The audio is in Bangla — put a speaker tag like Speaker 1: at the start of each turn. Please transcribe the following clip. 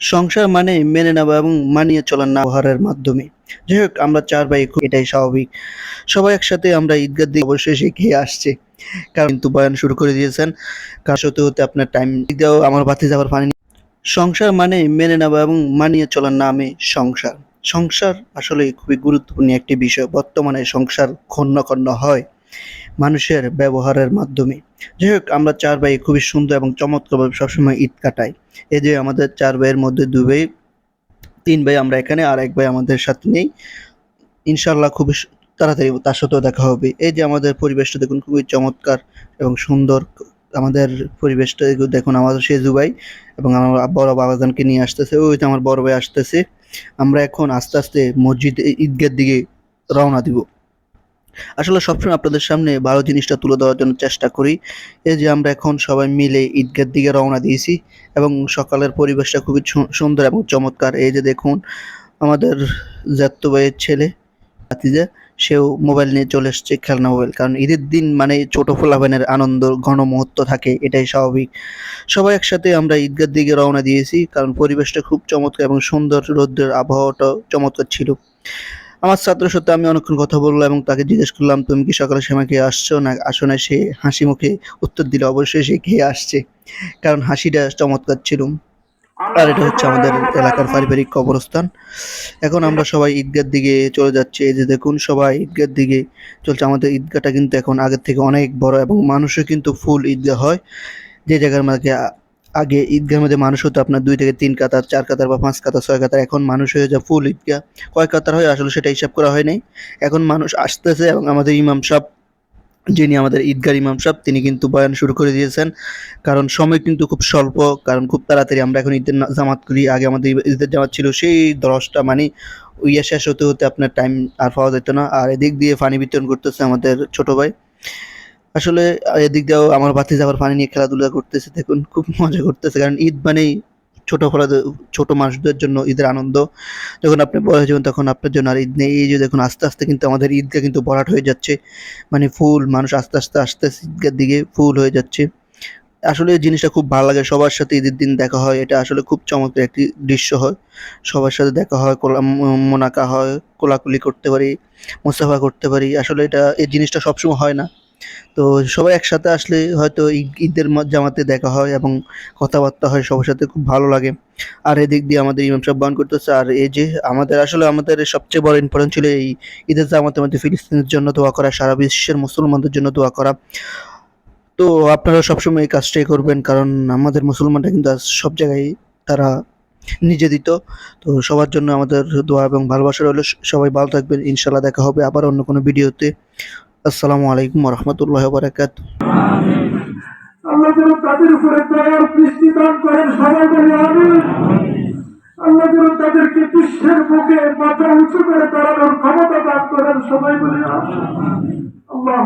Speaker 1: সংসার মানে মেনে নেওয়া এবং মানিয়ে চলার ব্যবহারের মাধ্যমে। যাই হোক, আমরা চার ভাই এটাই স্বাভাবিক। সবাই একসাথে আমরা ঈদগাহ দিয়ে অবশ্যই শিখে আসছে। কারণ কিন্তু বয়ান শুরু করে দিয়েছেন। কার হতে হতে আপনার টাইম দিয়েও আমার বাতি যাবার পানি সংসার মানে মেনে নেওয়া এবং মানিয়ে চলার নামে সংসার। সংসার আসলে খুবই গুরুত্বপূর্ণ একটি বিষয়। বর্তমানে সংসার খন্ন হয়। মানুষের ব্যবহারের মাধ্যমে। যাই হোক, আমরা চার ভাই খুবই সুন্দর এবং চমৎকারভাবে সবসময় ঈদ কাটাই। এই যে আমাদের চার ভাইয়ের মধ্যে দুই ভাই, তিন ভাই আমরা এখানে, আর এক ভাই আমাদের সাথে নেই। ইনশাল্লাহ খুবই তাড়াতাড়ি তার সাথেও দেখা হবে। এই যে আমাদের পরিবেশটা দেখুন, খুবই চমৎকার এবং সুন্দর। আমাদের পরিবেশটা দেখুন- আমাদের সেজু ভাই এবং আমার বড় বাবাজানকে নিয়ে আসতেছে। ওই তো আমার বড় ভাই আসতেছে। আমরা এখন আস্তে আস্তে মসজিদ ঈদগার দিকে রওনা দিব। আসলে সবসময় আপনাদের সামনে ভালো জিনিসটা তুলে দেওয়ার জন্য চেষ্টা করি। এই যে আমরা এখন সবাই মিলে ঈদগার দিকে রওনা দিয়েছি এবং সকালের পরিবেশটা খুবই সুন্দর এবং চমৎকার। এই যে দেখুন, আমাদের জ্যাত্তো ভাইয়ের ছেলে ভাতিজা সেও মোবাইল নিয়ে চলে এসছে খেলনা মোবাইল। কারণ ঈদের দিন মানে ছোট ফোলাভানের আনন্দ, ঘন মুহূর্ত থাকে, এটাই স্বাভাবিক। সবাই একসাথে আমরা ঈদগার দিকে রওনা দিয়েছি, কারণ পরিবেশটা খুব চমৎকার এবং সুন্দর রৌদ্রের আবহাওয়াটাও চমৎকার ছিল। আমার ছাত্রের সাথে আমি অনেকক্ষণ কথা বললাম এবং তাকে জিজ্ঞেস করলাম, তুমি কি সকালে সময় খেয়ে আসছো না, আসো না? সে হাসি মুখে উত্তর দিল, অবশ্যই সে খেয়ে আসছে। কারণ হাসিটা চমৎকার ছিল। আর এটা হচ্ছে আমাদের এলাকার পারিবারিক কবরস্থান। এখন আমরা সবাই ঈদগার দিকে চলে যাচ্ছি। এই যে দেখুন, সবাই ঈদগার দিকে চলছে। আমাদের ঈদগাহটা কিন্তু এখন আগের থেকে অনেক বড় এবং মানুষও কিন্তু ফুল ঈদগাহ হয়। যে জায়গার মধ্যে আগে ঈদগাহের মধ্যে মানুষ হতো, আপনার দুই থেকে তিন কাতার, চার কাতার বা পাঁচ কাতার, ছয় কাতার, এখন মানুষ হয়ে যায় ফুল ঈদগাহ। কয় কাতার হয়? আসলে সেটা হিসাব করা হয় নাই। এখন মানুষ আসতেছে এবং আমাদের ইমাম সাহেব, যিনি আমাদের ঈদগার ইমাম সাহেব, তিনি কিন্তু বয়ান শুরু করে দিয়েছেন। কারণ সময় কিন্তু খুব স্বল্প, কারণ খুব তাড়াতাড়ি আমরা এখন ঈদের জামাত করি। আগে আমাদের ঈদের জামাত ছিল সেই দশটা মানে ইয়ে শেষ হতে হতে আপনার টাইম আর পাওয়া যেত না। আর এদিক দিয়ে পানি বিতরণ করতেছে আমাদের ছোট ভাই। আসলে এদিক দিয়েও আমার বাতি যাবার পানি নিয়ে খেলাধুলা করতেছে। দেখুন, খুব মজা করতেছে। কারণ ঈদ মানেই ছোট ফলা ছোট মানুষদের জন্য ঈদের আনন্দ। যখন আপনি হয়ে যাবেন তখন আপনার জন্য আর ঈদ নেই। এই যে দেখুন, আস্তে আস্তে কিন্তু আমাদের ঈদগাহ কিন্তু ভরাট হয়ে যাচ্ছে। মানে ফুল, মানুষ আস্তে আস্তে আস্তে ঈদগার দিকে ফুল হয়ে যাচ্ছে। আসলে এই জিনিসটা খুব ভালো লাগে। সবার সাথে ঈদের দিন দেখা হয়। এটা আসলে খুব চমৎকার একটি দৃশ্য হয়। সবার সাথে দেখা হয়, কোলা, মোনাকা হয়, কোলাকুলি করতে পারি মুসাফা করতে পারি। আসলে এটা, এই জিনিসটা সবসময় হয় না। তো সবাই একসাথে আসলে হয়তো ঈদ- ঈদের জামাতে দেখা হয় এবং কথাবার্তা হয় সবার সাথে, খুব ভালো লাগে। আর এদিক দিয়ে আমাদের ইমাম সাহেব বয়ান করতেছে, আর এই যে আমাদের আসলে আমাদের সবচেয়ে বড় ইম্পর্টেন্ট ছিল এই ঈদের জামাতের মধ্যে ফিলিস্তিনের জন্য দোয়া করা, সারা বিশ্বের মুসলমানদের জন্য দোয়া করা। তো আপনারা সবসময় এই কাজটাই করবেন, কারণ আমাদের মুসলমানরা কিন্তু সব জায়গায় তারা নিজে দিত তো সবার জন্য আমাদের দোয়া এবং ভালোবাসা রইল। সবাই ভালো থাকবেন ইনশাল্লাহ দেখা হবে আবার অন্য কোনো ভিডিওতে। আসসালামু আলাইকুম রহমতুল্লাহ বারাকাত
Speaker 2: আল্লাহ তাদের উপরে আল্লাহ তাদেরকে বিশ্বের মাথা উঁচু করে দাঁড়ানোর ক্ষমতা দান করেন সবাই বলে আল্লাহ